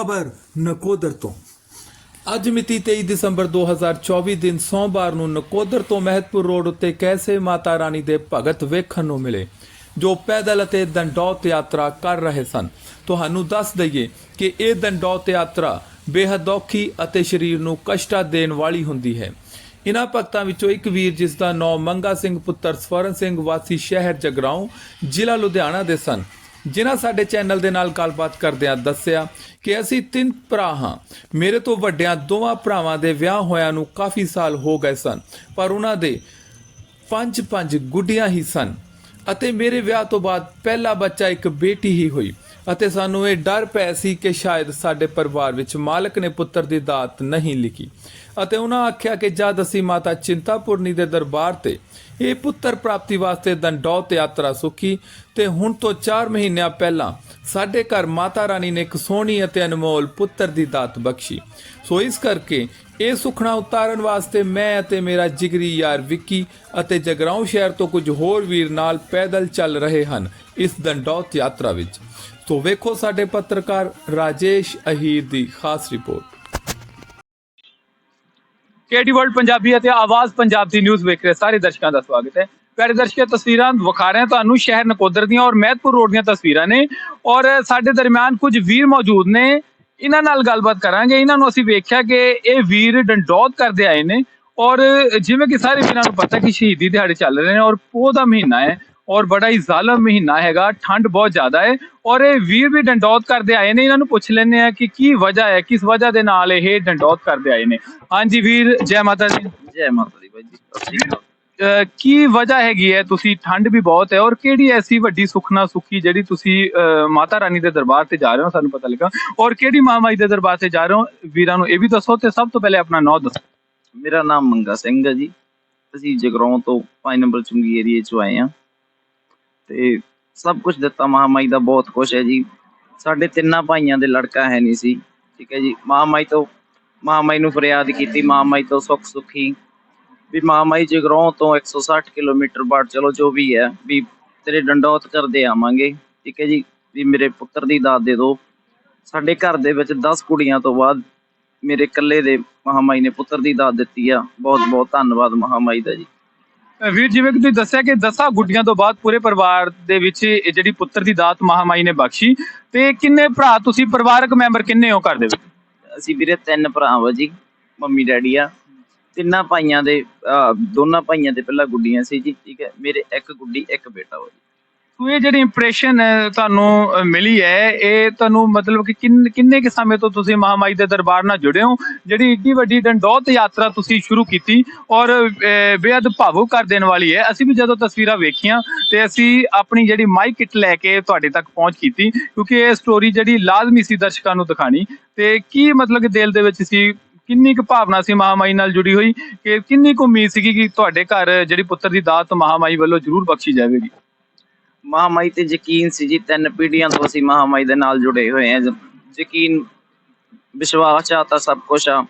ਖਬਰ ਨਕੋਦਰ ਤੋਂ। ਅੱਜ ਮਿਤੀ 23 ਦਸੰਬਰ 2024 ਦਿਨ ਸੋਮਵਾਰ ਨੂੰ ਨਕੋਦਰ ਤੋਂ ਮਹਿਤਪੁਰ ਰੋਡ ਉੱਤੇ ਕੈਸੇ ਮਾਤਾ ਰਾਣੀ ਦੇ ਭਗਤ ਵੇਖਣ ਨੂੰ ਮਿਲੇ, ਜੋ ਪੈਦਲ ਅਤੇ ਦੰਡੌਤ ਯਾਤਰਾ ਕਰ ਰਹੇ ਸਨ। ਤੁਹਾਨੂੰ ਦੱਸ ਦਈਏ ਕਿ ਇਹ ਦੰਡੌਤ ਯਾਤਰਾ ਬੇਹੱਦ ਔਖੀ ਅਤੇ ਸਰੀਰ ਨੂੰ ਕਸ਼ਟਾ ਦੇਣ ਵਾਲੀ ਹੁੰਦੀ ਹੈ। ਇਨ੍ਹਾਂ ਭਗਤਾਂ ਵਿੱਚੋਂ ਇੱਕ ਵੀਰ ਜਿਸ ਦਾ ਨਾਮ ਮੰਗਾ ਸਿੰਘ, ਪੁੱਤਰ ਸਵਰਨ ਸਿੰਘ ਵਾਸੀ ਸ਼ਹਿਰ ਜਗਰਾਉਂ, ਜ਼ਿਲ੍ਹਾ ਲੁਧਿਆਣਾ ਦੇ ਸਨ। ਜਿਨ੍ਹਾਂ ਸਾਡੇ ਚੈਨਲ ਦੇ ਨਾਲ ਗੱਲਬਾਤ ਕਰਦਿਆਂ ਦੱਸਿਆ ਕਿ ਅਸੀਂ ਤਿੰਨ ਭਰਾ ਹਾਂ। ਮੇਰੇ ਤੋਂ ਵੱਡਿਆਂ ਦੋਵਾਂ ਭਰਾਵਾਂ ਦੇ ਵਿਆਹ ਹੋਇਆਂ ਨੂੰ ਕਾਫੀ ਸਾਲ ਹੋ ਗਏ ਸਨ, ਪਰ ਉਹਨਾਂ ਦੇ ਪੰਜ ਪੰਜ ਗੁੱਡੀਆਂ ਹੀ ਸਨ ਅਤੇ ਮੇਰੇ ਵਿਆਹ ਤੋਂ ਬਾਅਦ ਪਹਿਲਾ ਬੱਚਾ ਇੱਕ ਬੇਟੀ ਹੀ ਹੋਈ। ਅਤੇ ਸਾਨੂੰ ਇਹ ਡਰ ਪੈ ਸੀ ਕਿ ਸ਼ਾਇਦ ਸਾਡੇ ਪਰਿਵਾਰ ਵਿੱਚ ਮਾਲਕ ਨੇ ਪੁੱਤਰ ਦੀ ਦਾਤ ਨਹੀਂ ਲਿਖੀ। ਅਤੇ ਉਹਨਾਂ ਆਖਿਆ ਕਿ ਜਦ ਅਸੀਂ ਮਾਤਾ ਚਿੰਤਾਪੁਰਨੀ ਦੇ ਦਰਬਾਰ ਤੇ ਇਹ ਪੁੱਤਰ ਪ੍ਰਾਪਤੀ ਵਾਸਤੇ ਦੰਡੌਤ ਯਾਤਰਾ ਸੁਖੀ ਤੇ ਹੁਣ ਤੋਂ 4 ਮਹੀਨਿਆਂ ਪਹਿਲਾਂ ਸਾਡੇ ਘਰ ਮਾਤਾ ਰਾਣੀ ਨੇ ਇੱਕ ਸੋਹਣੀ ਅਤੇ ਅਨਮੋਲ ਪੁੱਤਰ ਦੀ ਦਾਤ ਬਖਸ਼ੀ। ਸੋ ਇਸ ਕਰਕੇ ਇਹ ਸੁਖਣਾ ਉਤਾਰਨ ਵਾਸਤੇ ਮੈਂ ਅਤੇ ਮੇਰਾ ਜਿਗਰੀ ਯਾਰ ਵਿੱਕੀ ਅਤੇ ਜਗਰਾਉਂ ਸ਼ਹਿਰ ਤੋਂ ਕੁਝ ਹੋਰ ਵੀਰ ਨਾਲ ਪੈਦਲ ਚੱਲ ਰਹੇ ਹਨ ਇਸ ਦੰਡੌਤ ਯਾਤਰਾ ਵਿੱਚ। ਸੋ ਵੇਖੋ ਸਾਡੇ ਪੱਤਰਕਾਰ ਰਾਜੇਸ਼ ਅਹੀਰ ਦੀ ਖਾਸ ਰਿਪੋਰਟ। ਕੇਡੀ ਵਰਲਡ ਪੰਜਾਬੀ ਅਤੇ ਆਵਾਜ਼ ਪੰਜਾਬ ਦੀ ਨਿਊਜ਼ ਵੇਖ ਰਹੇ ਸਾਰੇ ਦਰਸ਼ਕਾਂ ਦਾ ਸਵਾਗਤ ਹੈ। ਪਿਆਰੇ ਦਰਸ਼ਕੋ ਤਸਵੀਰਾਂ ਵਿਖਾ ਰਹੇ ਤੁਹਾਨੂੰ ਸ਼ਹਿਰ ਨਕੋਦਰ ਦੀਆਂ ਔਰ ਮਹਿਤਪੁਰ ਰੋਡ ਦੀਆਂ ਤਸਵੀਰਾਂ ਨੇ ਔਰ ਸਾਡੇ ਦਰਮਿਆਨ ਕੁਝ ਵੀਰ ਮੌਜੂਦ ਨੇ। ਇਹਨਾਂ ਨਾਲ ਗੱਲਬਾਤ ਕਰਾਂਗੇ। ਇਹਨਾਂ ਨੂੰ ਅਸੀਂ ਵੇਖਿਆ ਕਿ ਇਹ ਵੀਰ ਡੰਡੌਤ ਕਰਦੇ ਆਏ ਨੇ ਔਰ ਜਿਵੇਂ ਕਿ ਸਾਰੇ ਵੀਰਾਂ ਨੂੰ ਪਤਾ ਕਿ ਸ਼ਹੀਦੀ ਦਿਹਾੜੇ ਚੱਲ ਰਹੇ ਨੇ ਔਰ ਪੋਹ ਦਾ ਮਹੀਨਾ ਹੈ। ਔਰ ਬੜਾ ਹੀ ਜ਼ਾਲਮ ਮਹੀਨਾ ਹੈਗਾ ਠੰਡ ਬਹੁਤ ਜ਼ਿਆਦਾ ਹੈ। ਔਰ ਇਹ ਵੀਰ ਵੀ ਡੰਡੌਤ ਕਰਦੇ ਆਏ ਨੇ ਇਹਨਾਂ ਨੂੰ ਪੁੱਛ ਲੈਂਦੇ ਆ ਕਿ ਕੀ ਵਜ੍ਹਾ ਹੈ ਕਿਸ ਵਜ੍ਹਾ ਦੇ ਨਾਲ ਇਹ ਡੰਡੌਤ ਕਰਦੇ ਆਏ ਨੇ। ਹਾਂਜੀ ਵੀਰ ਜੈ ਮਾਤਾ ਦੀ। ਜੈ ਮਾਤਾ ਦੀ ਬਾਈ ਜੀ ਕੀ ਵਜ੍ਹਾ ਹੈਗੀ ਹੈ? ਤੁਸੀਂ ਠੰਡ ਵੀ ਬਹੁਤ ਹੈ ਔਰ ਕਿਹੜੀ ਐਸੀ ਵੱਡੀ ਸੁਖਨਾ ਸੁਖੀ ਜਿਹੜੀ ਤੁਸੀਂ ਮਾਤਾ ਰਾਣੀ ਦੇ ਦਰਬਾਰ ਤੇ ਜਾ ਰਹੇ ਹੋ ਸਾਨੂੰ ਪਤਾ ਲੱਗਾ। ਔਰ ਕਿਹੜੀ ਮਹਾਮਾਈ ਦੇ ਦਰਬਾਰ ਤੇ ਜਾ ਰਹੇ ਹੋ? ਵੀਰਾਂ ਨੂੰ ਇਹ ਵੀ ਦੱਸੋ ਤੇ ਸਭ ਤੋਂ ਪਹਿਲੇ ਆਪਣਾ ਨਾਮ ਦੱਸੋ। ਮੇਰਾ ਨਾਮ ਮੰਗਾ ਸਿੰਘ ਹੈ ਜੀ। ਅਸੀਂ ਜਗਰਾਉਂ ਤੋਂ 5 ਨੰਬਰ ਚੁੰਗੀ ਏਰੀਏ ਚੋਂ ਆਏ ਆ ਤੇ ਸਭ ਕੁਝ ਦਿੱਤਾ ਮਹਾਮਾਈ ਦਾ, ਬਹੁਤ ਕੁਝ ਹੈ ਜੀ। ਸਾਡੇ ਤਿੰਨਾਂ ਭਾਈਆਂ ਦੇ ਲੜਕਾ ਹੈ ਨਹੀਂ ਸੀ, ਠੀਕ ਹੈ ਜੀ। ਮਹਾਮਾਈ ਤੋਂ ਮਹਾਮਾਈ ਨੂੰ ਫਰਿਆਦ ਕੀਤੀ ਮਹਾਮਾਈ ਤੋਂ ਸੁੱਖ ਸੁਖੀ। ਵੀ ਮਹਾਮਾਈ ਜਗਰਾਉਂ ਤੋਂ 160 ਕਿਲੋਮੀਟਰ ਬਾਅਦ, ਚਲੋ ਜੋ ਵੀ ਹੈ, ਵੀ ਤੇਰੇ ਡੰਡੌਤ ਕਰਦੇ ਆਵਾਂਗੇ, ਠੀਕ ਹੈ ਜੀ। ਵੀ ਮੇਰੇ ਪੁੱਤਰ ਦੀ ਦਾਤ ਦੇ ਦਿਓ ਸਾਡੇ ਘਰ ਦੇ ਵਿੱਚ 10 ਕੁੜੀਆਂ ਤੋਂ ਬਾਅਦ ਮੇਰੇ ਇਕੱਲੇ ਦੇ ਮਹਾਮਾਈ ਨੇ ਪੁੱਤਰ ਦੀ ਦਾਤ ਦਿੱਤੀ ਆ। ਬਹੁਤ ਬਹੁਤ ਧੰਨਵਾਦ ਮਹਾਮਾਈ ਦਾ ਜੀ। ਵੀਰ ਜਿਵੇਂ ਕਿ ਤੁਸੀਂ ਦੱਸਿਆ ਕਿ ਦਸਾਂ ਗੁੱਡੀਆਂ ਤੋਂ ਬਾਅਦ ਪੂਰੇ ਪਰਿਵਾਰ ਦੇ ਵਿੱਚ ਇਹ ਜਿਹੜੀ ਪੁੱਤਰ ਦੀ ਦਾਤ ਮਹਾਮਾਈ ਨੇ ਬਖਸ਼ੀ ਤੇ ਕਿੰਨੇ ਭਰਾ ਤੁਸੀਂ ਪਰਿਵਾਰਕ ਮੈਂਬਰ ਕਿੰਨੇ ਹੋ ਘਰ ਦੇ ਵਿੱਚ? ਅਸੀਂ ਵੀਰੇ ਤਿੰਨ ਭਰਾ ਵਾ ਜੀ ਮੰਮੀ ਡੈਡੀ ਆ। ਤਿੰਨਾਂ ਭਾਈਆਂ ਦੇ ਅਹ, ਦੋਨਾਂ ਭਾਈਆਂ ਦੇ ਪਹਿਲਾਂ ਗੁੱਡੀਆਂ ਸੀ ਜੀ ਠੀਕ ਹੈ। ਮੇਰੇ ਇੱਕ ਗੁੱਡੀ ਇੱਕ ਬੇਟਾ ਵਾ ਜੀ। ਸੋ ਇਹ ਜਿਹੜੀ ਇੰਪ੍ਰੈਸ਼ਨ ਤੁਹਾਨੂੰ ਮਿਲੀ ਹੈ ਇਹ ਤੁਹਾਨੂੰ ਮਤਲਬ ਕਿ ਕਿੰਨੇ ਕੁ ਸਮੇਂ ਤੋਂ ਤੁਸੀਂ ਮਹਾਮਾਈ ਦੇ ਦਰਬਾਰ ਨਾਲ ਜੁੜੇ ਹੋ? ਜਿਹੜੀ ਇੱਡੀ ਵੱਡੀ ਡੰਡੋਤ ਯਾਤਰਾ ਤੁਸੀਂ ਸ਼ੁਰੂ ਕੀਤੀ ਔਰ ਅਹ, ਭਾਵੁਕ ਕਰ ਦੇਣ ਵਾਲੀ ਹੈ। ਅਸੀਂ ਵੀ ਜਦੋਂ ਤਸਵੀਰਾਂ ਵੇਖੀਆਂ ਤੇ ਅਸੀਂ ਆਪਣੀ ਜਿਹੜੀ ਮਾਈਕ ਕਿਟ ਲੈ ਕੇ ਤੁਹਾਡੇ ਤੱਕ ਪਹੁੰਚ ਕੀਤੀ ਕਿਉਂਕਿ ਇਹ ਸਟੋਰੀ ਜਿਹੜੀ ਲਾਜ਼ਮੀ ਸੀ ਦਰਸ਼ਕਾਂ ਨੂੰ ਦਿਖਾਣੀ। ਤੇ ਕੀ ਮਤਲਬ ਕਿ ਦਿਲ ਦੇ ਵਿੱਚ ਸੀ? ਕਿੰਨੀ ਕੁ ਭਾਵਨਾ ਸੀ ਮਹਾਮਾਈ ਨਾਲ ਜੁੜੀ ਹੋਈ? ਕਿ ਕਿੰਨੀ ਕੁ ਉਮੀਦ ਸੀਗੀ ਕਿ ਤੁਹਾਡੇ ਘਰ ਜਿਹੜੀ ਪੁੱਤਰ ਦੀ ਦਾਤ ਮਹਾਮਾਈ ਵੱਲੋਂ ਜ਼ਰੂਰ ਬਖਸ਼ੀ ਜਾਵੇਗੀ? ਮਹਾਮਾਈ ਤੇ ਯਕੀਨ ਸੀ ਜੀ ਤਿੰਨ ਪੀੜ੍ਹੀਆਂ ਤੋਂ ਅਸੀਂ ਮਹਾਮਾਈ ਦੇ ਨਾਲ ਜੁੜੇ ਹੋਏ ਹਾਂ। ਯਕੀਨ ਵਿਸ਼ਵਾਸ ਆ ਤਾਂ ਸਭ ਕੁਝ ਆ।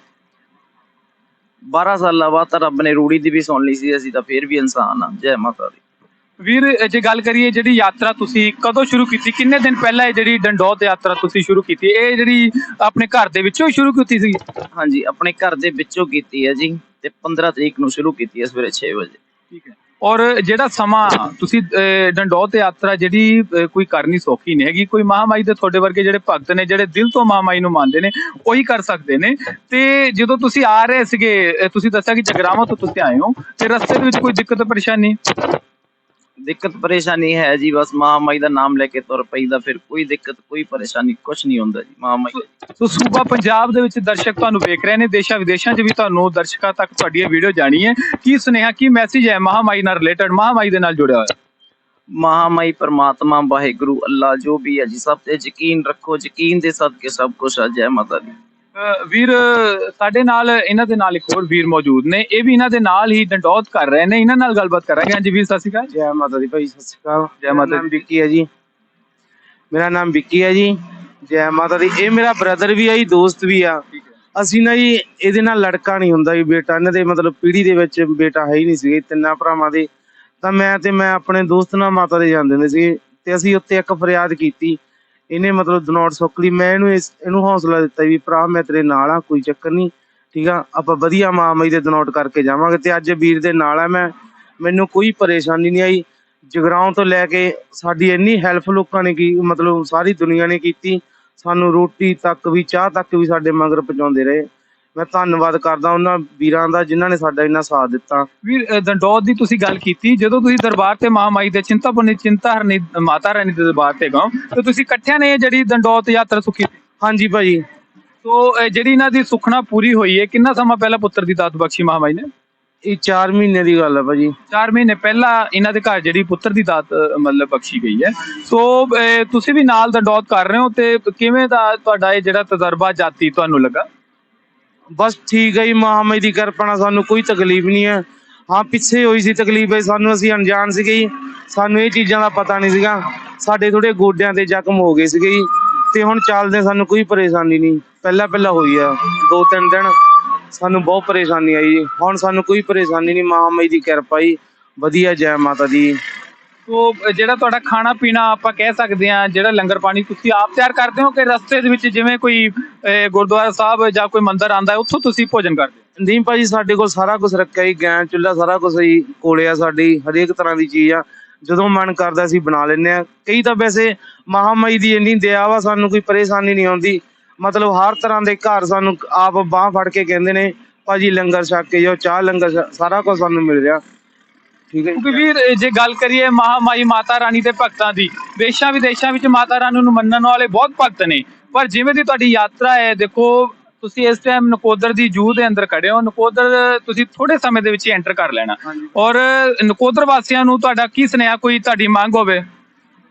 12 ਸਾਲਾਂ ਬਾਅਦ ਤਾਂ ਰੱਬ ਨੇ ਰੂੜੀ ਦੀ ਵੀ ਸੁਣ ਲਈ ਸੀ ਅਸੀਂ ਤਾਂ ਫੇਰ ਵੀ ਇਨਸਾਨ ਆ। ਜੈ ਮਾਤਾ ਦੀ। ਵੀਰ ਜੇ ਗੱਲ ਕਰੀਏ ਜਿਹੜੀ ਯਾਤਰਾ ਤੁਸੀਂ ਕਦੋਂ ਸ਼ੁਰੂ ਕੀਤੀ? ਕਿੰਨੇ ਦਿਨ ਪਹਿਲਾਂ ਇਹ ਜਿਹੜੀ ਡੰਡੌਤ ਯਾਤਰਾ ਤੁਸੀਂ ਸ਼ੁਰੂ ਕੀਤੀ? ਇਹ ਜਿਹੜੀ ਆਪਣੇ ਘਰ ਦੇ ਵਿੱਚੋਂ ਸ਼ੁਰੂ ਕੀਤੀ ਸੀ ਹਾਂਜੀ ਆਪਣੇ ਘਰ ਦੇ ਵਿੱਚੋਂ ਕੀਤੀ ਹੈ ਜੀ ਤੇ 15 ਤਰੀਕ ਨੂੰ ਸ਼ੁਰੂ ਕੀਤੀ ਹੈ ਸਵੇਰੇ 6 ਵਜੇ। ਠੀਕ ਹੈ। ਔਰ ਜਿਹੜਾ ਸਮਾਂ ਤੁਸੀਂ ਅਹ, ਡੰਡੌਤ ਯਾਤਰਾ ਜਿਹੜੀ ਕੋਈ ਕਰਨੀ ਸੌਖੀ ਨਹੀਂ ਹੈਗੀ ਕੋਈ ਮਹਾਮਾਈ ਦੇ ਤੁਹਾਡੇ ਵਰਗੇ ਜਿਹੜੇ ਭਗਤ ਨੇ ਜਿਹੜੇ ਦਿਲ ਤੋਂ ਮਹਾਮਾਈ ਨੂੰ ਮੰਨਦੇ ਨੇ ਉਹੀ ਕਰ ਸਕਦੇ ਨੇ। ਤੇ ਜਦੋਂ ਤੁਸੀਂ ਆ ਰਹੇ ਸੀਗੇ ਤੁਸੀਂ ਦੱਸਿਆ ਕਿ ਜਗਰਾਵਾਂ ਤੋਂ ਤੁਸੀਂ ਆਏ ਹੋ ਤੇ ਰਸਤੇ ਦੇ ਵਿੱਚ ਕੋਈ ਦਿੱਕਤ ਪਰੇਸ਼ਾਨੀ? ਦਿੱਕਤ ਪਰੇਸ਼ਾਨੀ ਹੈ ਜੀ ਬਸ ਮਹਾਮਾਈ ਦਾ ਨਾਮ ਲੈ ਕੇ ਤੁਰ ਪਈਦਾ ਫਿਰ ਕੋਈ ਦਿੱਕਤ ਕੋਈ ਪਰੇਸ਼ਾਨੀ ਕੁਝ ਨਹੀਂ ਹੁੰਦਾ ਜੀ ਮਹਾਮਾਈ ਸੋ ਸੂਬਾ ਪੰਜਾਬ ਦੇ ਵਿੱਚ ਦਰਸ਼ਕ ਤੁਹਾਨੂੰ ਵੇਖ ਰਹੇ ਨੇ ਦੇਸ਼ਾਂ ਵਿਦੇਸ਼ਾਂ 'ਚ ਵੀ ਤੁਹਾਨੂੰ ਦਰਸ਼ਕਾਂ ਤੱਕ ਤੁਹਾਡੀ ਇਹ ਵੀਡੀਓ ਜਾਣੀ ਹੈ। ਕੀ ਸੁਨੇਹਾ ਕੀ ਮੈਸੇਜ ਹੈ ਮਹਾਮਾਈ ਨਾਲ ਰਿਲੇਟਡ ਮਹਾਮਾਈ ਦੇ ਨਾਲ ਜੁੜਿਆ ਹੋਇਆ? ਮਹਾਮਾਈ ਪਰਮਾਤਮਾ ਵਾਹਿਗੁਰੂ ਅੱਲਾ ਜੋ ਵੀ ਹੈ ਜੀ ਸਭ ਤੇ ਯਕੀਨ ਰੱਖੋ ਯਕੀਨ ਦੇ ਸਦਕੇ ਸਭ ਕੁਝ ਆ ਜੈ ਮਾਤਾ ਦੀ। ਵੀਰ ਸਾਡੇ ਨਾਲ ਇਹਨਾਂ ਦੇ ਨਾਲ ਇੱਕ ਹੋਰ ਵੀਰ ਮੌਜੂਦ ਨੇ। ਇਹ ਵੀ ਇਹਨਾਂ ਦੇ ਨਾਲ ਹੀ ਡੰਡੌਤ ਕਰ ਰਹੇ ਨੇ। ਇਹਨਾਂ ਨਾਲ ਗੱਲਬਾਤ ਕਰਾਂਗੇ। ਹਾਂਜੀ ਵੀਰ ਸਤਿ ਸ਼੍ਰੀ ਅਕਾਲ ਜੈ। ਮਾਤਾ ਦੀ ਭਾਈ ਸਤਿ ਸ਼੍ਰੀ ਅਕਾਲ। ਜੈ ਮਾਤਾ ਨਾਮ ਦੀ। ਵਿੱਕੀ ਹੈ ਜੀ। ਮੇਰਾ ਨਾਮ ਵਿੱਕੀ ਹੈ ਜੀ। ਜੈ ਮਾਤਾ ਦੀ। ਇਹ ਮੇਰਾ ਬ੍ਰਦਰ ਵੀ ਹੈ ਜੀ ਦੋਸਤ ਵੀ ਆ। ਅਸੀਂ ਨਾ ਜੀ ਇਹਦੇ ਨਾਲ ਲੜਕਾ ਨਹੀਂ ਹੁੰਦਾ ਜੀ ਬੇਟਾ। ਇਹਨਾਂ ਦੇ ਮਤਲਬ ਪੀੜ੍ਹੀ ਦੇ ਵਿੱਚ ਬੇਟਾ ਹੈ ਹੀ ਨਹੀਂ ਸੀ। ਤਿੰਨਾਂ ਭਰਾਵਾਂ ਦੇ। ਤਾਂ ਮੈਂ ਤੇ ਮੈਂ ਆਪਣੇ ਦੋਸਤ ਨਾਲ ਮਾਤਾ ਦੇ ਜਾਂਦੇ ਹੁੰਦੇ ਸੀ। ਤੇ ਅਸੀਂ ਉੱਤੇ ਇੱਕ ਫਰਿਆਦ ਕੀਤੀ। ਇਹਨੇ ਮਤਲਬ ਦਨੌੜ ਸੁੱਕ ਲਈ ਮੈਂ ਇਹਨੂੰ ਇਸ, ਇਹਨੂੰ ਹੌਸਲਾ ਦਿੱਤਾ ਵੀ ਭਰਾ, ਮੈਂ ਤੇਰੇ ਨਾਲ ਆ ਕੋਈ ਚੱਕਰ ਨਹੀਂ, ਠੀਕ ਆ? ਆਪਾਂ ਵਧੀਆ ਮਾਂ ਮਈ ਦੇ ਦਨੌੜ ਕਰਕੇ ਜਾਵਾਂਗੇ ਤੇ ਅੱਜ ਵੀਰ ਦੇ ਨਾਲ ਆ ਮੈਂ। ਮੈਨੂੰ ਕੋਈ ਪਰੇਸ਼ਾਨੀ ਨਹੀਂ ਆਈ। ਜਗਰਾਉਂ ਤੋਂ ਲੈ ਕੇ ਸਾਡੀ ਇੰਨੀ ਹੈਲਪ ਲੋਕਾਂ ਨੇ ਕੀ, ਮਤਲਬ ਸਾਰੀ ਦੁਨੀਆ ਨੇ ਕੀਤੀ। ਸਾਨੂੰ ਰੋਟੀ ਤੱਕ ਵੀ, ਚਾਹ ਤੱਕ ਵੀ ਸਾਡੇ ਮਗਰ ਪਹੁੰਚਾਉਂਦੇ ਰਹੇ। ਮੈਂ ਧੰਨਵਾਦ ਕਰਦਾ ਉਹਨਾਂ ਵੀਰਾਂ ਦਾ ਜਿਨ੍ਹਾਂ ਨੇ ਸਾਡਾ ਇੰਨਾ ਸਾਥ ਦਿੱਤਾ। ਵੀਰ ਅ, ਦੰਡੌਤ ਦੀ ਤੁਸੀਂ ਗੱਲ ਕੀਤੀ ਜਦੋਂ ਤੁਸੀਂ ਦਰਬਾਰ ਤੇ ਮਹਾਮਾਈ ਦੇ ਚਿੰਤਾਪੁਰਨੀ ਚਿੰਤਾਹਰਨੀ ਮਾਤਾ ਰਾਣੀ ਦੇ ਦਰਬਾਰ ਤੇ ਗਏ ਤੇ ਤੁਸੀਂ ਇਕੱਠਿਆਂ ਨੇ ਇਹ ਜਿਹੜੀ ਦੰਡੌਤ ਯਾਤਰਾ ਸੁਖੀ ਹਾਂਜੀ ਭਾਜੀ। ਸੋ ਅ, ਜਿਹੜੀ ਇਹਨਾਂ ਦੀ ਸੁਖਣਾ ਪੂਰੀ ਹੋਈ ਹੈ ਕਿੰਨਾ ਸਮਾਂ ਪਹਿਲਾਂ ਪੁੱਤਰ ਦੀ ਦਾਤ ਬਖਸ਼ੀ ਮਹਾਮਾਈ ਨੇ? ਇਹ 4 ਮਹੀਨੇ ਦੀ ਗੱਲ ਹੈ ਭਾਜੀ। 4 ਮਹੀਨੇ ਪਹਿਲਾਂ ਇਹਨਾਂ ਦੇ ਘਰ ਜਿਹੜੀ ਪੁੱਤਰ ਦੀ ਦਾਤ ਅ, ਮਤਲਬ ਬਖਸ਼ੀ ਗਈ ਹੈ। ਸੋ ਅ, ਤੁਸੀਂ ਵੀ ਨਾਲ ਦੰਡੌਤ ਕਰ ਰਹੇ ਹੋ ਤੇ ਕਿਵੇਂ ਦਾ ਤੁਹਾਡਾ ਇਹ ਜਿਹੜਾ ਤਜਰਬਾ ਜਾਤੀ ਤੁਹਾਨੂੰ ਲੱਗਾ? ਬਸ ਠੀਕ ਹੈ ਜੀ ਮਹਾਮਾਈ ਦੀ ਕਿਰਪਾ ਨਾਲ ਸਾਨੂੰ ਕੋਈ ਤਕਲੀਫ ਨਹੀਂ ਹੈ। ਹਾਂ, ਪਿੱਛੇ ਹੋਈ ਸੀ ਤਕਲੀਫ ਹੈ ਸਾਨੂੰ ਅਸੀਂ ਅਣਜਾਣ ਸੀਗੇ ਜੀ। ਸਾਨੂੰ ਇਹ ਚੀਜ਼ਾਂ ਦਾ ਪਤਾ ਨਹੀਂ ਸੀਗਾ। ਸਾਡੇ ਥੋੜੇ ਗੋਡਿਆਂ ਤੇ ਜ਼ਖਮ ਹੋ ਗਏ ਸੀਗੇ ਜੀ। ਤੇ ਹੁਣ ਚੱਲਦੇ ਸਾਨੂੰ ਕੋਈ ਪਰੇਸ਼ਾਨੀ ਨਹੀਂ। ਪਹਿਲਾਂ ਪਹਿਲਾਂ ਹੋਈ ਆ, ਦੋ ਤਿੰਨ ਦਿਨ ਸਾਨੂੰ ਬਹੁਤ ਪਰੇਸ਼ਾਨੀ ਆਈ ਜੀ। ਹੁਣ ਸਾਨੂੰ ਕੋਈ ਪਰੇਸ਼ਾਨੀ ਨਹੀਂ ਮਹਾਮਾਈ ਦੀ ਕਿਰਪਾ ਜੀ। ਵਧੀਆ ਜੈ ਮਾਤਾ ਦੀ। ਸੋ ਜਿਹੜਾ ਤੁਹਾਡਾ ਖਾਣਾ ਪੀਣਾ ਆਪਾਂ ਕਹਿ ਸਕਦੇ ਹਾਂ ਜਿਹੜਾ ਲੰਗਰ ਪਾਣੀ ਤੁਸੀਂ ਆਪ ਤਿਆਰ ਕਰਦੇ ਹੋ ਕਿ ਰਸਤੇ ਦੇ ਵਿੱਚ ਜਿਵੇਂ ਕੋਈ ਅ, ਗੁਰਦੁਆਰਾ ਸਾਹਿਬ ਜਾਂ ਕੋਈ ਮੰਦਿਰ ਆਂਦਾ ਉੱਥੋਂ ਤੁਸੀਂ ਭੋਜਨ ਕਰਦੇ ਹੋ? ਨਹੀਂ ਭਾਜੀ ਸਾਡੇ ਕੋਲ ਸਾਰਾ ਕੁਝ ਰੱਖਿਆ ਜੀ ਗੈਂ ਚੁੱਲ੍ਹਾ ਸਾਰਾ ਕੁਝ ਹੀ ਕੋਲੇ ਆ ਸਾਡੀ ਹਰੇਕ ਤਰ੍ਹਾਂ ਦੀ ਚੀਜ਼ ਆ। ਜਦੋਂ ਮਨ ਕਰਦਾ ਅਸੀਂ ਬਣਾ ਲੈਂਦੇ ਆ ਕਈ ਤਾਂ ਵੈਸੇ ਮਹਾਮਾਈ ਦੀ ਇੰਨੀ ਦਇਆ ਵਾ ਸਾਨੂੰ ਕੋਈ ਪਰੇਸ਼ਾਨੀ ਨਹੀਂ ਆਉਂਦੀ। ਮਤਲਬ ਹਰ ਤਰ੍ਹਾਂ ਦੇ ਘਰ ਸਾਨੂੰ ਆਪ ਬਾਹ ਫੜ ਕੇ ਕਹਿੰਦੇ ਨੇ ਭਾਜੀ ਲੰਗਰ ਛਕ ਕੇ ਜਾਓ ਚਾਹ ਲੰਗਰ ਛਕ- ਸਾਰਾ ਕੁਝ ਸਾਨੂੰ ਮਿਲ ਰਿਹਾ। ਠੀਕ ਹੈ ਜੀ। ਕਿਉਂਕਿ ਵੀਰ ਇਹ ਜੇ ਗੱਲ ਕਰੀਏ ਮਹਾਮਾਈ ਮਾਤਾ ਰਾਣੀ ਦੇ ਭਗਤਾਂ ਦੀ ਦੇਸ਼ਾਂ ਵਿਦੇਸ਼ਾਂ ਵਿੱਚ ਮਾਤਾ ਰਾਣੀ ਨੂੰ ਮੰਨਣ ਵਾਲੇ ਬਹੁਤ ਭਗਤ ਨੇ। ਪਰ ਜਿਵੇਂ ਦੀ ਤੁਹਾਡੀ ਯਾਤਰਾ ਹੈ ਦੇਖੋ ਤੁਸੀਂ ਇਸ ਟਾਈਮ ਨਕੋਦਰ ਦੀ ਜੂਹ ਦੇ ਅੰਦਰ ਖੜੇ ਹੋ ਨਕੋਦਰ ਤੁਸੀਂ ਥੋੜੇ ਸਮੇਂ ਦੇ ਵਿੱਚ ਹੀ ਐਂਟਰ ਕਰ ਲੈਣਾ। ਔਰ ਨਕੋਦਰ ਵਾਸੀਆਂ ਨੂੰ ਤੁਹਾਡਾ ਕੀ ਸੁਨੇਹਾ ਕੋਈ ਤੁਹਾਡੀ ਮੰਗ ਹੋਵੇ?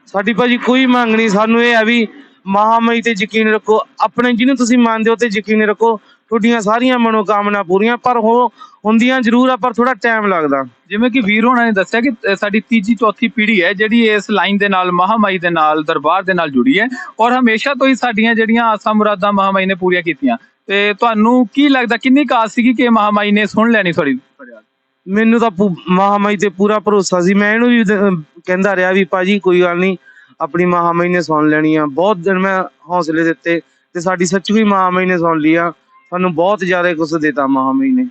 ਸਾਡੀ ਭਾਜੀ ਕੋਈ ਮੰਗ ਨਹੀਂ ਸਾਨੂੰ ਇਹ ਹੈ ਵੀ ਮਹਾਮਾਈ ਤੇ ਯਕੀਨ ਰੱਖੋ। ਆਪਣੇ ਜਿਹਨੂੰ ਤੁਸੀਂ ਮੰਨਦੇ ਹੋ ਤੇ ਯਕੀਨ ਰੱਖੋ। ਤੁਹਾਡੀਆਂ ਸਾਰੀਆਂ ਮਨੋਕਾਮਨਾ ਪੂਰੀਆਂ ਪਰ ਉਹ ਹੁੰਦੀਆਂ ਜ਼ਰੂਰ ਆ ਪਰ ਥੋੜਾ ਟਾਈਮ ਲੱਗਦਾ। ਜਿਵੇਂ ਕਿ ਵੀਰ ਹੋਣਾ ਨੇ ਦੱਸਿਆ ਕਿ ਅ, ਸਾਡੀ ਤੀਜੀ ਚੌਥੀ ਪੀੜ੍ਹੀ ਹੈ ਜਿਹੜੀ ਇਸ ਲਾਈਨ ਦੇ ਨਾਲ ਮਹਾਮਾਈ ਦੇ ਨਾਲ ਦਰਬਾਰ ਦੇ ਨਾਲ ਜੁੜੀ ਹੈ ਔਰ ਹਮੇਸ਼ਾ ਤੋਂ ਹੀ ਸਾਡੀਆਂ ਜਿਹੜੀਆਂ ਆਸਾਂ ਮੁਰਾਦਾਂ ਮਹਾਮਾਈ ਨੇ ਪੂਰੀਆਂ ਕੀਤੀਆਂ। ਤੇ ਤੁਹਾਨੂੰ ਕੀ ਲੱਗਦਾ ਕਿੰਨੀ ਕਾਸ ਸੀਗੀ ਕਿ ਮਹਾਮਾਈ ਨੇ ਸੁਣ ਲੈਣੀ ਤੁਹਾਡੀ? ਫਰਿਆਦ ਮੈਨੂੰ ਤਾਂ ਪੂ- ਮਹਾਮਾਈ ਤੇ ਪੂਰਾ ਭਰੋਸਾ ਸੀ। ਮੈਂ ਇਹਨੂੰ ਵੀ ਦ- ਕਹਿੰਦਾ ਰਿਹਾ ਵੀ ਭਾਜੀ ਕੋਈ ਗੱਲ ਨਹੀਂ ਆਪਣੀ ਮਹਾਮਾਈ ਨੇ ਸੁਣ ਲੈਣੀ ਆ। ਬਹੁਤ ਦਿਨ ਮੈਂ ਹੌਸਲੇ ਦਿੱਤੇ ਤੇ ਸਾਡੀ ਸੱਚੀ ਹੀ ਮਹਾਮਾਈ ਨੇ ਸੁਣ ਲਈ ਆ। ਸਾਨੂੰ ਬਹੁਤ ਜ਼ਿਆਦਾ ਕੁਝ ਦਿੱਤਾ ਮਹਾਮਾਈ ਨੇ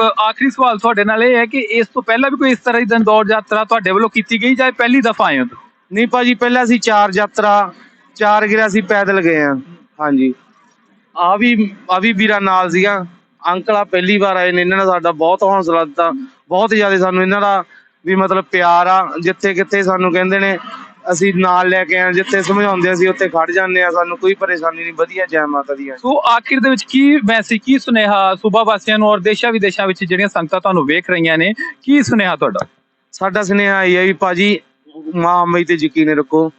ਅ, ਆਖਰੀ ਸਵਾਲ ਤੁਹਾਡੇ ਨਾਲ ਇਹ ਹੈ ਕਿ ਇਸ ਤੋਂ ਪਹਿਲਾਂ ਵੀ ਕੋਈ ਇਸ ਤਰ੍ਹਾਂ ਦੀ ਦੰਦੌੜ ਯਾਤਰਾ ਤੁਹਾਡੇ ਵੱਲੋਂ ਕੀਤੀ ਗਈ ਜਾਂ ਇਹ ਪਹਿਲੀ ਦਫਾ ਆਏ ਹੋ ਤੁਸੀਂ? ਨਹੀਂ ਭਾਜੀ ਪਹਿਲਾਂ ਅਸੀਂ ਚਾਰ ਯਾਤਰਾ ਚਾਰ ਗਿਰਾ ਅਸੀਂ ਪੈਦਲ ਗਏ ਆ ਹਾਂਜੀ। ਆ ਵੀ ਆ ਵੀ ਵੀਰਾ ਨਾਲ ਸੀਗਾ। ਅੰਕਲ ਆ ਪਹਿਲੀ ਵਾਰ ਆਏ ਨੇ ਇਹਨਾਂ ਨੇ ਸਾਡਾ ਬਹੁਤ ਹੌਸਲਾ ਦਿੱਤਾ। ਬਹੁਤ ਜ਼ਿਆਦਾ ਸਾਨੂੰ ਇਹਨਾਂ ਦਾ ਵੀ ਮਤਲਬ ਪਿਆਰ ਆ ਜਿੱਥੇ ਕਿੱਥੇ ਸਾਨੂੰ ਕਹਿੰਦੇ ਨੇ ਅਸੀਂ ਨਾਲ ਲੈ ਕੇ ਆ ਜਿੱਥੇ ਸਮਝਾਉਂਦੇ ਅਸੀਂ ਉੱਥੇ ਖੜ ਜਾਂਦੇ ਆ ਸਾਨੂੰ ਕੋਈ ਪਰੇਸ਼ਾਨੀ ਨਹੀਂ ਵਧੀਆ ਜੈ ਮਾਤਾ ਦੀ ਆ। ਸੋ ਆਖਿਰ ਦੇ ਵਿੱਚ ਕੀ ਮੈਸੇਜ ਕੀ ਸੁਨੇਹਾ ਸੂਬਾ ਵਾਸੀਆਂ ਨੂੰ ਔਰ ਦੇਸ਼ਾਂ ਵਿਦੇਸ਼ਾਂ ਵਿੱਚ ਜਿਹੜੀਆਂ ਸੰਗਤਾਂ ਤੁਹਾਨੂੰ ਵੇਖ ਰਹੀਆਂ ਨੇ ਕੀ ਸੁਨੇਹਾ ਤੁਹਾਡਾ? ਸਾਡਾ ਸੁਨੇਹਾ ਇਹ ਹੈ ਵੀ ਭਾਜੀ ਮਾਂ ਅੰਮੀ ਤੇ ਯਕੀਨ ਰੱਖੋ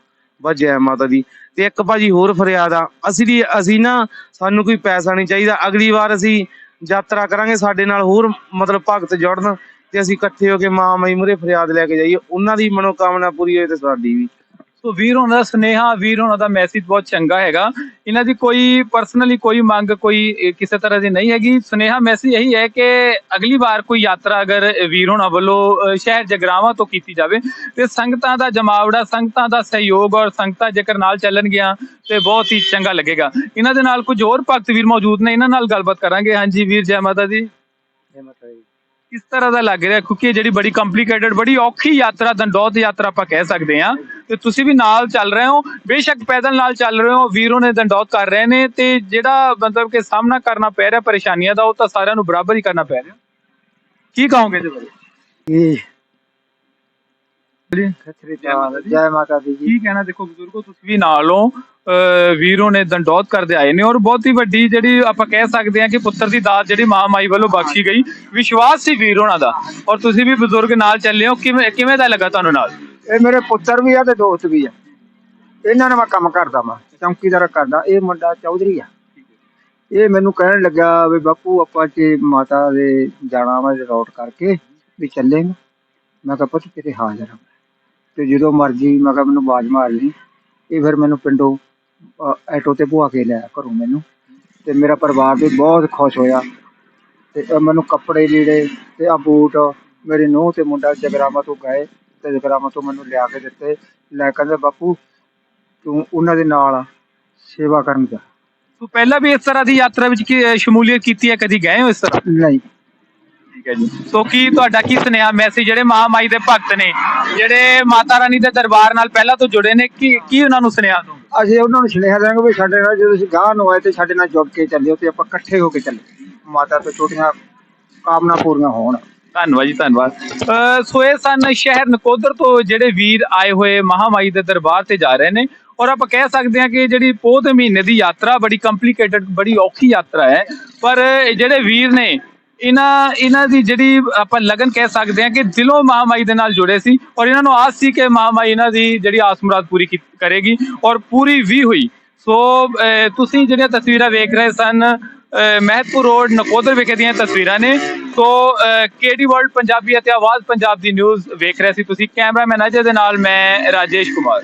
ਬਸ ਜੈ ਮਾਤਾ ਦੀ। ਤੇ ਇੱਕ ਭਾਜੀ ਹੋਰ ਫਰਿਆਦ ਆ ਅਸੀਂ ਦੀ ਅਸੀਂ ਨਾ ਸਾਨੂੰ ਕੋਈ ਪੈਸਾ ਨਹੀਂ ਚਾਹੀਦਾ ਅਗਲੀ ਵਾਰ ਅਸੀਂ ਯਾਤਰਾ ਕਰਾਂਗੇ ਸਾਡੇ ਨਾਲ ਹੋਰ ਮਤਲਬ ਭਗਤ ਜੁੜਨ ਤੇ ਅਸੀਂ ਇਕੱਠੇ ਹੋ ਕੇ ਮਾਂ ਅੰਮੀ ਮੂਹਰੇ ਫਰਿਆਦ ਲੈ ਕੇ ਜਾਈਏ ਉਹਨਾਂ ਦੀ ਮਨੋਕਾਮਨਾ ਪੂਰੀ ਹੋਏ ਤੇ ਸਾਡੀ ਵੀ। ਸੋ ਵੀਰ ਹੋਣਾ ਦਾ ਸੁਨੇਹਾ ਵੀਰ ਹੋਣਾ ਦਾ ਮੈਸੇਜ ਬਹੁਤ ਚੰਗਾ ਹੈਗਾ। ਇਹਨਾਂ ਦੀ ਕੋਈ ਪਰਸਨਲੀ ਕੋਈ ਮੰਗ ਕੋਈ ਕਿਸੇ ਤਰ੍ਹਾਂ ਦੀ ਨਹੀਂ ਹੈਗੀ। ਸੁਨੇਹਾ ਮੈਸੇਜ ਇਹੀ ਹੈ ਕਿ ਅਗਲੀ ਵਾਰ ਕੋਈ ਯਾਤਰਾ ਅਗਰ ਵੀਰ ਹੋਣਾ ਵੱਲੋਂ ਅਹ, ਸ਼ਹਿਰ ਜਗਰਾਵਾਂ ਤੋਂ ਕੀਤੀ ਜਾਵੇ ਤੇ ਸੰਗਤਾਂ ਦਾ ਜਮਾਵੜਾ ਸੰਗਤਾਂ ਦਾ ਸਹਿਯੋਗ ਔਰ ਸੰਗਤਾਂ ਜੇਕਰ ਨਾਲ ਚੱਲਣਗੀਆਂ ਤੇ ਬਹੁਤ ਹੀ ਚੰਗਾ ਲੱਗੇਗਾ। ਇਹਨਾਂ ਦੇ ਨਾਲ ਕੁਝ ਹੋਰ ਭਗਤ ਵੀਰ ਮੌਜੂਦ ਨੇ ਇਹਨਾਂ ਨਾਲ ਗੱਲਬਾਤ ਕਰਾਂਗੇ। ਹਾਂਜੀ ਵੀਰ ਜੈ ਮਾਤਾ ਦੀ। ਕਿਸ ਤਰ੍ਹਾਂ ਦਾ ਲੱਗ ਰਿਹਾ? ਕਿਉਂਕਿ ਇਹ ਜਿਹੜੀ ਬੜੀ ਕੰਪਲਿਕੇਟਡ ਬੜੀ ਔਖੀ ਯਾਤਰਾ ਦੰਡੌਤ ਯਾਤਰਾ ਆਪਾਂ ਕਹਿ ਸਕਦੇ ਹਾਂ। ਤੇ ਤੁਸੀਂ ਵੀ ਨਾਲ ਚੱਲ ਰਹੇ ਹੋ। ਬੇਸ਼ੱਕ ਪੈਦਲ ਨਾਲ ਚੱਲ ਰਹੇ ਹੋ। ਵੀਰੋ ਨੇ ਦੰਡੌਤ ਕਰ ਰਹੇ ਨੇ ਤੇ ਜਿਹੜਾ ਮਤਲਬ ਕਿ ਸਾਹਮਣਾ ਕਰਨਾ ਪੈ ਰਿਹਾ ਪਰੇਸ਼ਾਨੀਆਂ ਦਾ ਉਹ ਤਾਂ ਸਾਰਿਆਂ ਨੂੰ ਬਰਾਬਰ ਹੀ ਕਰਨਾ ਪੈ ਰਿਹਾ। ਕੀ ਕਹੋਗੇ ਜੀ। ਬਾਰੇ ਜੈ ਮਾਤਾ ਦੀ ਜੀ। ਕੀ ਕਹਿਣਾ ਦੇਖੋ ਬਜ਼ੁਰਗੋ ਤੁਸੀਂ ਵੀ ਨਾਲ ਹੋ। ਵੀਰੋ ਨੇ ਦੰਡੋਤ ਕਰਦੇ ਆਏ ਨੇ ਔਰ ਬਹੁਤ ਹੀ ਵੱਡੀ ਜਿਹੜੀ ਆਪਾਂ ਕਹਿ ਸਕਦੇ ਹਾਂ ਕਿ ਪੁੱਤਰ ਦੀ ਦਾਤ ਜਿਹੜੀ ਮਾਂ ਮਾਈ ਵੱਲੋਂ ਬਖਸ਼ੀ ਗਈ। ਵਿਸ਼ਵਾਸ ਸੀ ਵੀਰ ਹੋਣਾ ਦਾ। ਔਰ ਤੁਸੀਂ ਵੀ ਬਜ਼ੁਰਗ ਨਾਲ ਚੱਲੇ ਹੋ। ਕਿਵੇਂ ਕਿਵੇਂ ਦਾ ਲੱਗਾ ਤੁਹਾਨੂੰ ਨਾਲ? ਇਹ ਮੇਰੇ ਪੁੱਤਰ ਵੀ ਆ ਤੇ ਦੋਸਤ ਵੀ ਆ। ਇਹਨਾਂ ਨਾਲ ਮੈਂ ਕੰਮ ਕਰਦਾ ਮੈਂ ਚੌਂਕੀਦਾਰ ਕਰਦਾ। ਇਹ ਮੁੰਡਾ ਚੌਧਰੀ ਆ। ਇਹ ਮੈਨੂੰ ਕਹਿਣ ਲੱਗਾ ਵੀ ਬਾਪੂ, ਆਪਾਂ ਤੇ ਮਾਤਾ ਦੇ ਜਾਣਾ ਵਾ ਰੋਟ ਕਰਕੇ ਵੀ ਚੱਲੇਂਗੇ ਮੈਂ ਕਿਹਾ, ਪੁੱਤ ਤੇਰੇ ਹਾਜ਼ਰ ਹਾਂ ਤੇ ਜਦੋਂ ਮਰਜ਼ੀ ਮੈਂ ਕਿਹਾ, ਮੈਨੂੰ ਬਾਜ ਮਾਰ ਲਈ ਇਹ ਫਿਰ ਮੈਨੂੰ ਪਿੰਡੋਂ ਆਟੋ ਤੇ ਭੁਆ ਕੇ ਲਿਆ ਘਰੋਂ ਮੈਨੂੰ। ਤੇ ਮੇਰਾ ਪਰਿਵਾਰ ਵੀ ਬਹੁਤ ਖੁਸ਼ ਹੋਇਆ। ਤੇ ਮੈਨੂੰ ਕੱਪੜੇ ਲੀੜੇ ਤੇ ਆ ਬੂਟ ਮੇਰੇ ਨੂੰਹ ਤੇ ਮੁੰਡਾ ਜਗਰਾਮਾ ਤੋਂ ਗਏ ਤੇ ਜਗਰਾਮਾ ਤੋਂ ਮੈਨੂੰ ਲਿਆ ਕੇ ਦਿੱਤੇ। ਲੈ ਕਹਿੰਦੇ ਬਾਪੂ ਤੋਂ ਉਹਨਾਂ ਦੇ ਨਾਲ ਸੇਵਾ ਕਰਨ ਦਾ ਤੋ ਪਹਿਲਾਂ ਵੀ ਇਸ ਤਰ੍ਹਾਂ ਦੀ ਯਾਤਰਾ ਵਿੱਚ ਕੀ ਅਹ ਸ਼ਮੂਲੀਅਤ ਕੀਤੀ ਹੈ? ਕਦੀ ਗਏ ਹੋ ਇਸ ਤਰ੍ਹਾਂ? ਨਹੀਂ। ਠੀਕ ਹੈ ਜੀ। ਸੋ ਕੀ ਤੁਹਾਡਾ ਕੀ ਸੁਨੇਹਾ ਮੈਸੇਜ ਜਿਹੜੇ ਮਹਾਮਾਈ ਦੇ ਭਗਤ ਨੇ ਜਿਹੜੇ ਮਾਤਾ ਰਾਣੀ ਦੇ ਦਰਬਾਰ ਨਾਲ ਪਹਿਲਾਂ ਤੋਂ ਜੁੜੇ ਨੇ ਕੀ ਕੀ ਉਹਨਾਂ ਨੂੰ ਸੁਨੇਹਾ ਦੋ ਅਸੀਂ ਉਹਨਾਂ ਨੂੰ ਸੁਨੇਹਾ ਦੇਵਾਂਗੇ ਵੀ ਸਾਡੇ ਨਾਲ ਜਦੋਂ ਅਸੀਂ ਗਾਹ ਨੂੰ ਆਏ ਤੇ ਸਾਡੇ ਨਾਲ ਜੁੜ ਕੇ ਚੱਲਿਓ ਤੇ ਆਪਾਂ ਇਕੱਠੇ ਹੋ ਕੇ ਚੱਲੀਏ। ਮਾਤਾ ਤੋਂ ਛੋਟੀਆਂ ਕਾਮਨਾ ਪੂਰੀਆਂ ਹੋਣ। ਧੰਨਵਾਦ ਜੀ, ਧੰਨਵਾਦ। ਸੋ ਇਹ ਸਨ ਸ਼ਹਿਰ ਨਕੋਦਰ ਤੋਂ ਜਿਹੜੇ ਵੀਰ ਆਏ ਹੋਏ ਮਹਾਮਾਈ ਦੇ ਦਰਬਾਰ ਤੇ ਜਾ ਰਹੇ ਨੇ ਔਰ ਆਪਾਂ ਕਹਿ ਸਕਦੇ ਹਾਂ ਕਿ ਜਿਹੜੀ ਪੋਹ ਦੇ ਮਹੀਨੇ ਦੀ ਯਾਤਰਾ ਬੜੀ ਕੰਪਲਿਕੇਟਡ ਬੜੀ ਔਖੀ ਯਾਤਰਾ ਹੈ। ਪਰ ਜਿਹੜੇ ਵੀਰ ਨੇ ਇਹਨਾਂ ਇਹਨਾਂ ਦੀ ਜਿਹੜੀ ਆਪਾਂ ਲਗਨ ਕਹਿ ਸਕਦੇ ਹਾਂ ਕਿ ਦਿਲੋਂ ਮਹਾਮਾਈ ਦੇ ਨਾਲ ਜੁੜੇ ਸੀ ਔਰ ਇਹਨਾਂ ਨੂੰ ਆਸ ਸੀ ਕਿ ਮਹਾਮਾਈ ਇਹਨਾਂ ਦੀ ਜਿਹੜੀ ਆਸ ਮੁਰਾਦ ਪੂਰੀ ਕੀ- ਕਰੇਗੀ ਔਰ ਪੂਰੀ ਵੀ ਹੋਈ। ਸੋ ਤੁਸੀਂ ਜਿਹੜੀਆਂ ਤਸਵੀਰਾਂ ਵੇਖ ਰਹੇ ਸਨ ਮਹਿਤਪੁਰ ਰੋਡ, ਨਕੋਦਰ ਵਿਖੇ ਦੀਆਂ ਤਸਵੀਰਾਂ ਨੇ। ਸੋ ਕੇਡੀ ਵਰਲਡ ਪੰਜਾਬੀ ਅਤੇ ਆਵਾਜ਼ ਪੰਜਾਬ ਦੀ ਨਿਊਜ਼ ਵੇਖ ਰਹੇ ਸੀ ਤੁਸੀਂ। ਕੈਮਰਾਮੈਨ ਅਜੇ ਦੇ ਨਾਲ ਮੈਂ ਰਾਜੇਸ਼ ਕੁਮਾਰ।